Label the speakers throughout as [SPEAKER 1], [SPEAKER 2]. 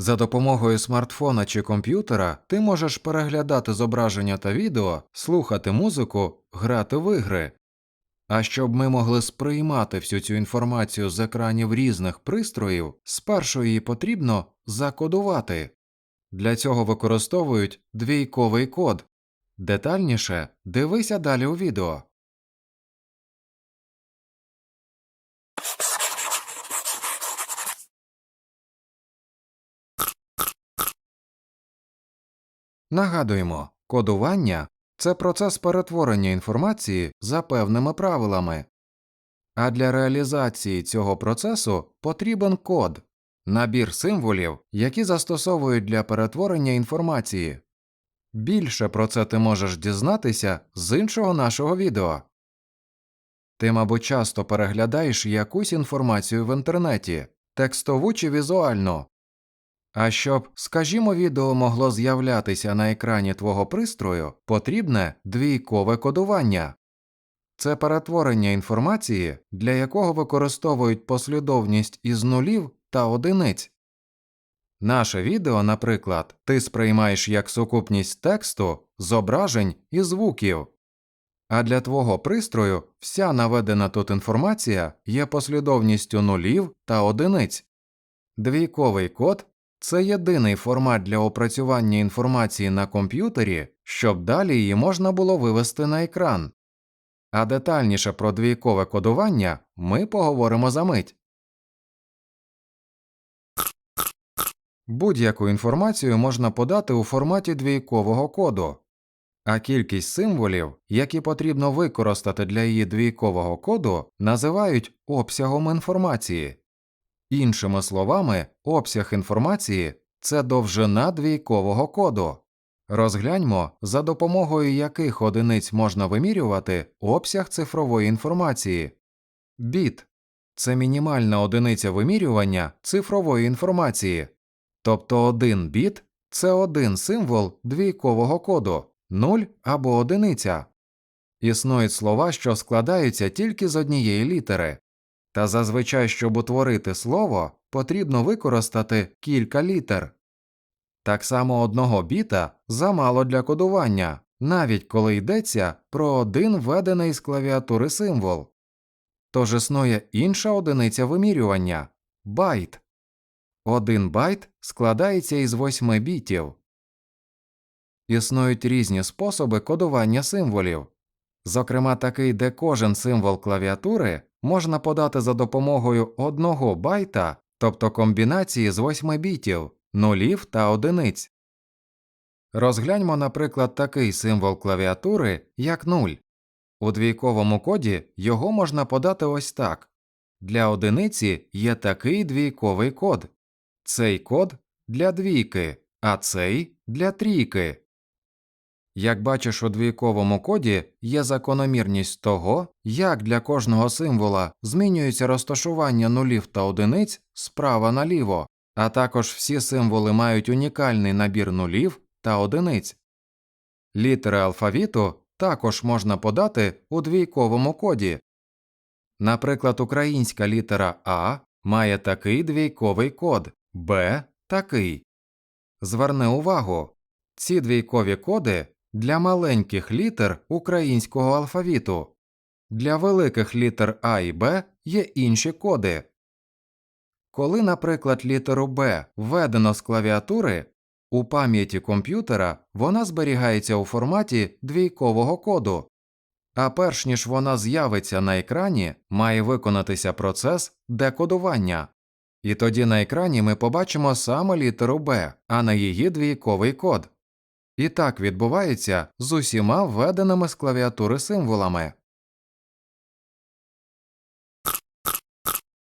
[SPEAKER 1] За допомогою смартфона чи комп'ютера ти можеш переглядати зображення та відео, слухати музику, грати в ігри. А щоб ми могли сприймати всю цю інформацію з екранів різних пристроїв, спершу її потрібно закодувати. Для цього використовують двійковий код. Детальніше дивися далі у відео. Нагадуємо, кодування це процес перетворення інформації за певними правилами. А для реалізації цього процесу потрібен код набір символів, які застосовують для перетворення інформації. Більше про це ти можеш дізнатися з іншого нашого відео. Ти, мабуть, часто переглядаєш якусь інформацію в інтернеті, текстову чи візуальну. А щоб, скажімо, відео могло з'являтися на екрані твого пристрою, потрібне двійкове кодування. Це перетворення інформації, для якого використовують послідовність із нулів та одиниць. Наше відео, наприклад, ти сприймаєш як сукупність тексту, зображень і звуків. А для твого пристрою вся наведена тут інформація є послідовністю нулів та одиниць. Двійковий код це єдиний формат для опрацювання інформації на комп'ютері, щоб далі її можна було вивести на екран. А детальніше про двійкове кодування ми поговоримо за мить. Будь-яку інформацію можна подати у форматі двійкового коду, а кількість символів, які потрібно використати для її двійкового коду, називають обсягом інформації. Іншими словами, обсяг інформації це довжина двійкового коду. Розгляньмо, за допомогою яких одиниць можна вимірювати обсяг цифрової інформації. Біт це мінімальна одиниця вимірювання цифрової інформації, тобто один біт це один символ двійкового коду, 0 або одиниця. Існують слова, що складаються тільки з однієї літери. Та зазвичай, щоб утворити слово, потрібно використати кілька літер. Так само одного біта замало для кодування, навіть коли йдеться про один введений з клавіатури символ. Тож існує інша одиниця вимірювання байт. Один байт складається із восьми бітів. Існують різні способи кодування символів, зокрема такий, де кожен символ клавіатури можна подати за допомогою одного байта, тобто комбінації з 8 бітів, нулів та одиниць. Розгляньмо, наприклад, такий символ клавіатури, як 0. У двійковому коді його можна подати ось так. Для одиниці є такий двійковий код. Цей код для двійки, а цей для трійки. Як бачиш у двійковому коді є закономірність того, як для кожного символа змінюється розташування нулів та одиниць справа наліво, а також всі символи мають унікальний набір нулів та одиниць. Літери алфавіту також можна подати у двійковому коді. Наприклад, українська літера А має такий двійковий код, Б такий. Зверни увагу, ці двійкові коди для маленьких літер українського алфавіту. Для великих літер А і Б є інші коди. Коли, наприклад, літеру Б введено з клавіатури, у пам'яті комп'ютера вона зберігається у форматі двійкового коду, а перш ніж вона з'явиться на екрані, має виконатися процес декодування. І тоді на екрані ми побачимо саме літеру Б, а не її двійковий код. І так відбувається з усіма введеними з клавіатури символами.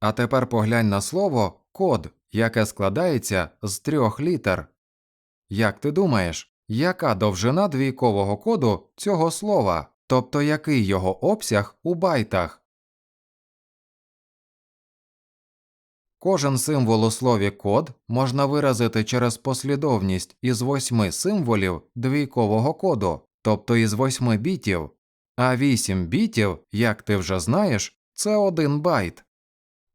[SPEAKER 1] А тепер поглянь на слово код, яке складається з трьох літер. Як ти думаєш, яка довжина двійкового коду цього слова, тобто який його обсяг у байтах? Кожен символ у слові код можна виразити через послідовність із восьми символів двійкового коду, тобто із восьми бітів, а вісім бітів, як ти вже знаєш, це один байт.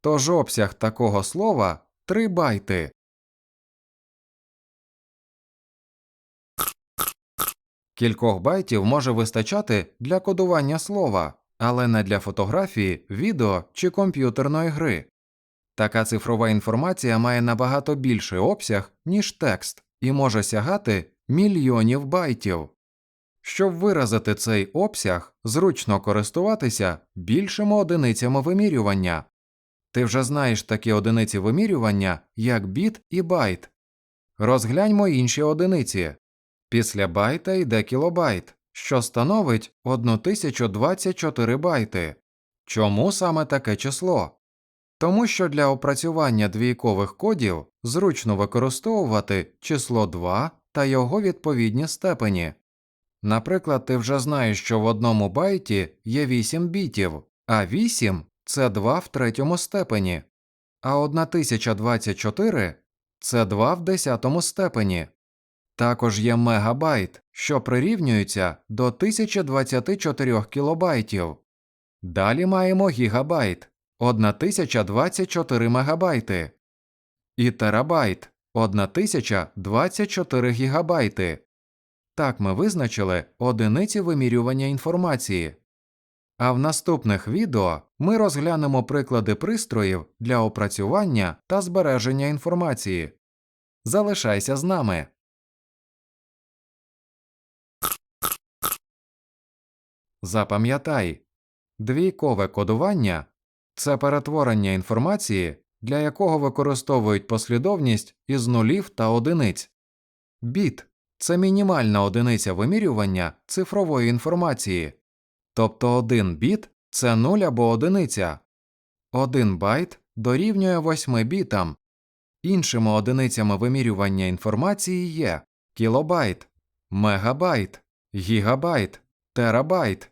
[SPEAKER 1] Тож обсяг такого слова три байти. Кількох байтів може вистачати для кодування слова, але не для фотографії, відео чи комп'ютерної гри. Така цифрова інформація має набагато більший обсяг, ніж текст, і може сягати мільйонів байтів. Щоб виразити цей обсяг, зручно користуватися більшими одиницями вимірювання. Ти вже знаєш такі одиниці вимірювання, як біт і байт. Розгляньмо інші одиниці. Після байта йде кілобайт, що становить 1024 байти. Чому саме таке число? Тому що для опрацювання двійкових кодів зручно використовувати число 2 та його відповідні степені. Наприклад, ти вже знаєш, що в одному байті є 8 бітів, а 8 це 2 в третьому степені, а 1024 це 2 в десятому степені. Також є мегабайт, що прирівнюється до 1024 кілобайтів. Далі маємо гігабайт 1024 мегабайти і терабайт 1024 гігабайти. Так ми визначили одиниці вимірювання інформації. А в наступних відео ми розглянемо приклади пристроїв для опрацювання та збереження інформації. Залишайся з нами. Запам'ятай, двійкове кодування це перетворення інформації, для якого використовують послідовність із нулів та одиниць. Біт це мінімальна одиниця вимірювання цифрової інформації, тобто один біт це 0 або одиниця, один байт дорівнює 8 бітам. Іншими одиницями вимірювання інформації є кілобайт, мегабайт, гігабайт, терабайт.